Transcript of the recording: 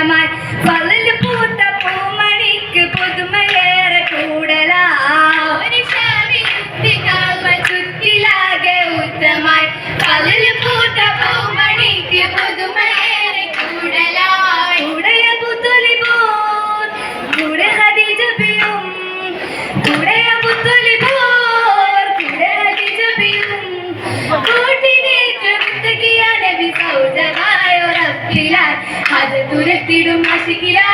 am I? துரத்திடும் அசிக்கிறா